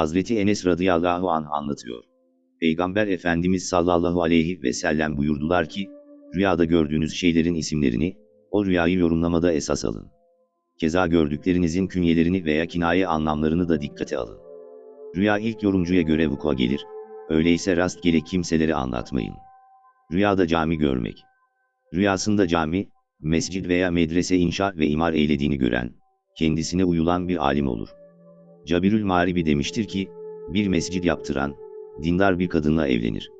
Hazreti Enes radıyallahu anh anlatıyor. Peygamber Efendimiz sallallahu aleyhi ve sellem buyurdular ki, rüyada gördüğünüz şeylerin isimlerini, o rüyayı yorumlamada esas alın. Keza gördüklerinizin künyelerini veya kinaye anlamlarını da dikkate alın. Rüya ilk yorumcuya göre vuku'a gelir, öyleyse rastgele kimseleri anlatmayın. Rüyada cami görmek. Rüyasında cami, mescid veya medrese inşa ve imar eylediğini gören, kendisine uyulan bir alim olur. Cabirül Maribi demiştir ki, bir mescid yaptıran, dindar bir kadınla evlenir.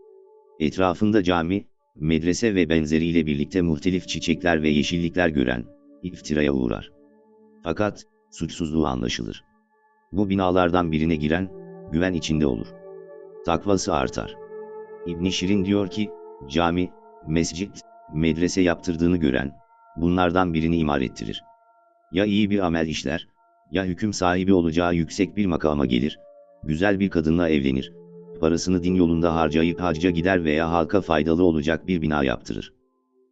Etrafında cami, medrese ve benzeriyle birlikte muhtelif çiçekler ve yeşillikler gören, iftiraya uğrar. Fakat, suçsuzluğu anlaşılır. Bu binalardan birine giren, güven içinde olur. Takvası artar. İbn Şirin diyor ki, cami, mescit, medrese yaptırdığını gören, bunlardan birini imar ettirir. Ya iyi bir amel işler, ya hüküm sahibi olacağı yüksek bir makama gelir, güzel bir kadınla evlenir, parasını din yolunda harcayıp hacca gider veya halka faydalı olacak bir bina yaptırır.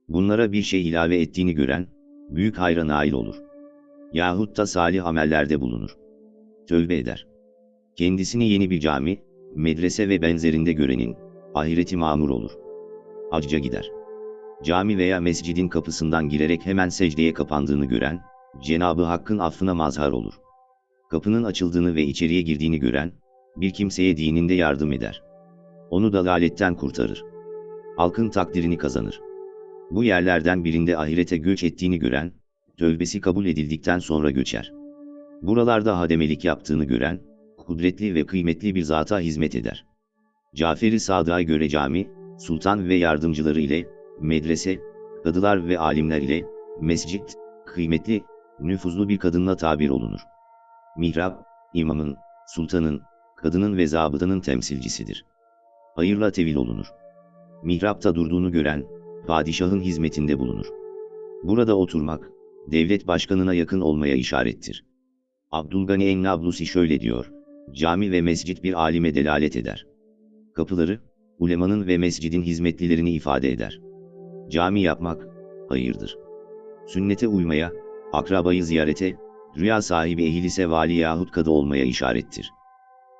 Bunlara bir şey ilave ettiğini gören, büyük hayra nail olur. Yahut da salih amellerde bulunur. Tövbe eder. Kendisini yeni bir cami, medrese ve benzerinde görenin, ahireti mamur olur. Hacca gider. Cami veya mescidin kapısından girerek hemen secdeye kapandığını gören, Cenabı Hakk'ın affına mazhar olur. Kapının açıldığını ve içeriye girdiğini gören, bir kimseye dininde yardım eder. Onu dalaletten kurtarır. Halkın takdirini kazanır. Bu yerlerden birinde ahirete göç ettiğini gören, tövbesi kabul edildikten sonra göçer. Buralarda hademelik yaptığını gören, kudretli ve kıymetli bir zata hizmet eder. Caferi Sadık'a göre cami, sultan ve yardımcıları ile, medrese, kadılar ve alimler ile, mescit, kıymetli, nüfuzlu bir kadınla tabir olunur. Mihrap, imamın, sultanın, kadının ve zabıtanın temsilcisidir. Hayırla tevil olunur. Mihrapta durduğunu gören, padişahın hizmetinde bulunur. Burada oturmak, devlet başkanına yakın olmaya işarettir. Abdülgani Ennablusi şöyle diyor, cami ve mescit bir alime delalet eder. Kapıları, ulemanın ve mescidin hizmetlilerini ifade eder. Cami yapmak, hayırdır. Sünnete uymaya, akrabayı ziyarete, rüya sahibi ehilise vali yahut kadı olmaya işarettir.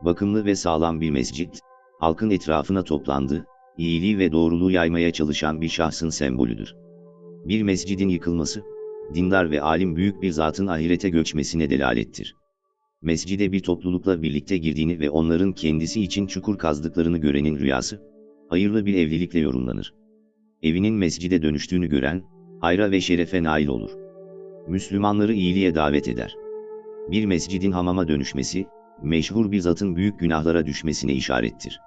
Bakımlı ve sağlam bir mescit, halkın etrafına toplandı, iyiliği ve doğruluğu yaymaya çalışan bir şahsın sembolüdür. Bir mescidin yıkılması, dindar ve alim büyük bir zatın ahirete göçmesine delalettir. Mescide bir toplulukla birlikte girdiğini ve onların kendisi için çukur kazdıklarını görenin rüyası, hayırlı bir evlilikle yorumlanır. Evinin mescide dönüştüğünü gören, hayra ve şerefe nail olur. Müslümanları iyiliğe davet eder. Bir mescidin hamama dönüşmesi, meşhur bir zatın büyük günahlara düşmesine işarettir.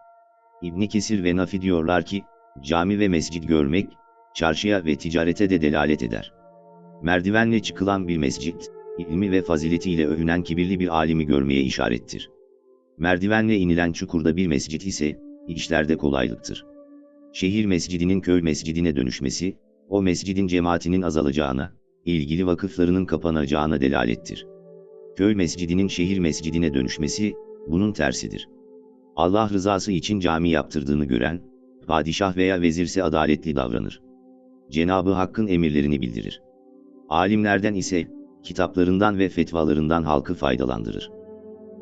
İbni Kesir ve Nafi diyorlar ki, cami ve mescid görmek, çarşıya ve ticarete de delalet eder. Merdivenle çıkılan bir mescit, ilmi ve faziletiyle övünen kibirli bir alimi görmeye işarettir. Merdivenle inilen çukurda bir mescit ise, işlerde kolaylıktır. Şehir mescidinin köy mescidine dönüşmesi, o mescidin cemaatinin azalacağına, ilgili vakıflarının kapanacağına delalettir. Köy mescidinin şehir mescidine dönüşmesi, bunun tersidir. Allah rızası için cami yaptırdığını gören, padişah veya vezirse adaletli davranır. Cenabı Hakk'ın emirlerini bildirir. Alimlerden ise, kitaplarından ve fetvalarından halkı faydalandırır.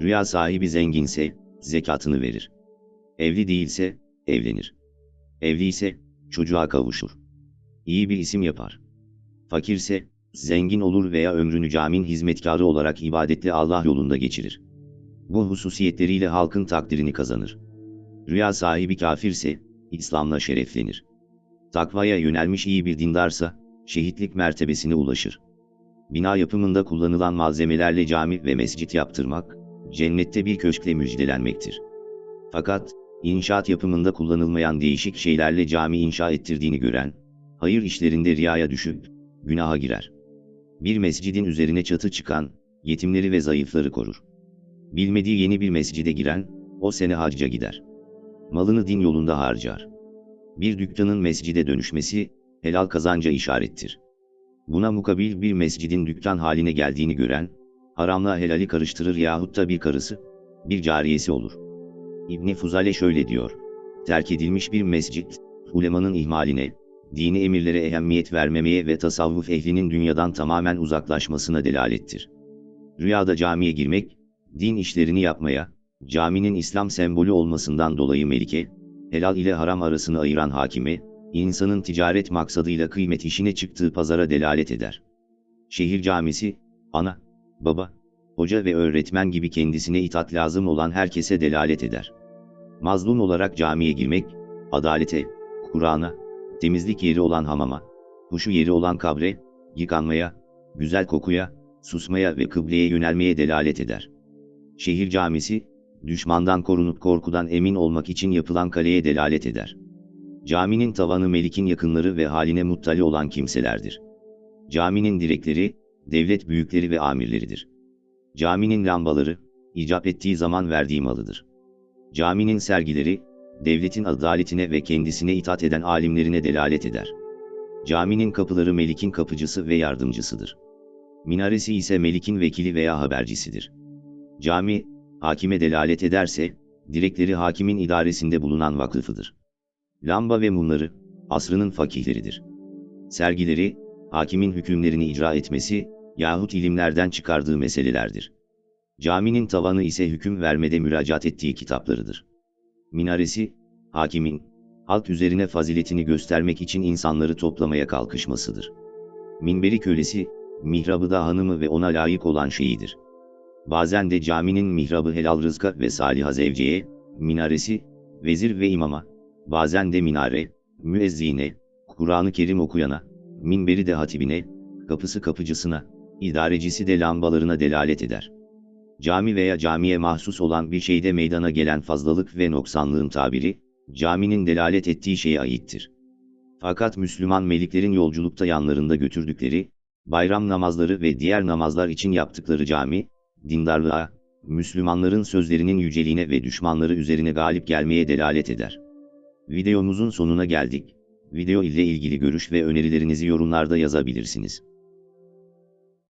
Rüya sahibi zenginse, zekatını verir. Evli değilse, evlenir. Evli ise, çocuğa kavuşur. İyi bir isim yapar. Fakirse, zengin olur veya ömrünü camin hizmetkarı olarak ibadetli Allah yolunda geçirir. Bu hususiyetleriyle halkın takdirini kazanır. Rüya sahibi kafirse, İslam'la şereflenir. Takvaya yönelmiş iyi bir dindarsa, şehitlik mertebesine ulaşır. Bina yapımında kullanılan malzemelerle cami ve mescit yaptırmak, cennette bir köşkle müjdelenmektir. Fakat, inşaat yapımında kullanılmayan değişik şeylerle cami inşa ettirdiğini gören, hayır işlerinde riyaya düşüp, günaha girer. Bir mescidin üzerine çatı çıkan, yetimleri ve zayıfları korur. Bilmediği yeni bir mescide giren, o sene hacca gider. Malını din yolunda harcar. Bir dükkanın mescide dönüşmesi, helal kazanca işarettir. Buna mukabil bir mescidin dükkan haline geldiğini gören, haramla helali karıştırır yahut da bir karısı, bir cariyesi olur. İbni Fuzale şöyle diyor, terk edilmiş bir mescit, ulemanın ihmaline, dini emirlere ehemmiyet vermemeye ve tasavvuf ehlinin dünyadan tamamen uzaklaşmasına delalettir. Rüyada camiye girmek, din işlerini yapmaya, Caminin İslam sembolü olmasından dolayı Melike, helal ile haram arasını ayıran hakime, insanın ticaret maksadıyla kıymet işine çıktığı pazara delalet eder. Şehir camisi, ana, baba, hoca ve öğretmen gibi kendisine itaat lazım olan herkese delalet eder. Mazlum olarak camiye girmek, adalete, Kur'an'a, temizlik yeri olan hamama, huşu yeri olan kabre, yıkanmaya, güzel kokuya, susmaya ve kıbleye yönelmeye delalet eder. Şehir camisi, düşmandan korunup korkudan emin olmak için yapılan kaleye delalet eder. Caminin tavanı Melik'in yakınları ve haline muttali olan kimselerdir. Caminin direkleri, devlet büyükleri ve amirleridir. Caminin lambaları, icap ettiği zaman verdiği malıdır. Caminin sergileri, devletin adaletine ve kendisine itaat eden alimlerine delalet eder. Caminin kapıları Melik'in kapıcısı ve yardımcısıdır. Minaresi ise Melik'in vekili veya habercisidir. Cami, hakime delalet ederse, direkleri hakimin idaresinde bulunan vakıfıdır. Lamba ve mumları, asrının fakihleridir. Sergileri, hakimin hükümlerini icra etmesi, yahut ilimlerden çıkardığı meselelerdir. Caminin tavanı ise hüküm vermede müracaat ettiği kitaplarıdır. Minaresi, hakimin, halk üzerine faziletini göstermek için insanları toplamaya kalkışmasıdır. Minberi kölesi, mihrabı da hanımı ve ona layık olan şeyidir. Bazen de caminin mihrabı helal rızka ve saliha zevceye, minaresi, vezir ve imama, bazen de minare, müezzine, Kur'an-ı Kerim okuyana, minberi de hatibine, kapısı kapıcısına, idarecisi de lambalarına delalet eder. Cami veya camiye mahsus olan bir şeyde meydana gelen fazlalık ve noksanlığın tabiri, caminin delalet ettiği şeye aittir. Fakat Müslüman meliklerin yolculukta yanlarında götürdükleri, bayram namazları ve diğer namazlar için yaptıkları cami, dindarlığa, Müslümanların sözlerinin yüceliğine ve düşmanları üzerine galip gelmeye delalet eder. Videomuzun sonuna geldik. Video ile ilgili görüş ve önerilerinizi yorumlarda yazabilirsiniz.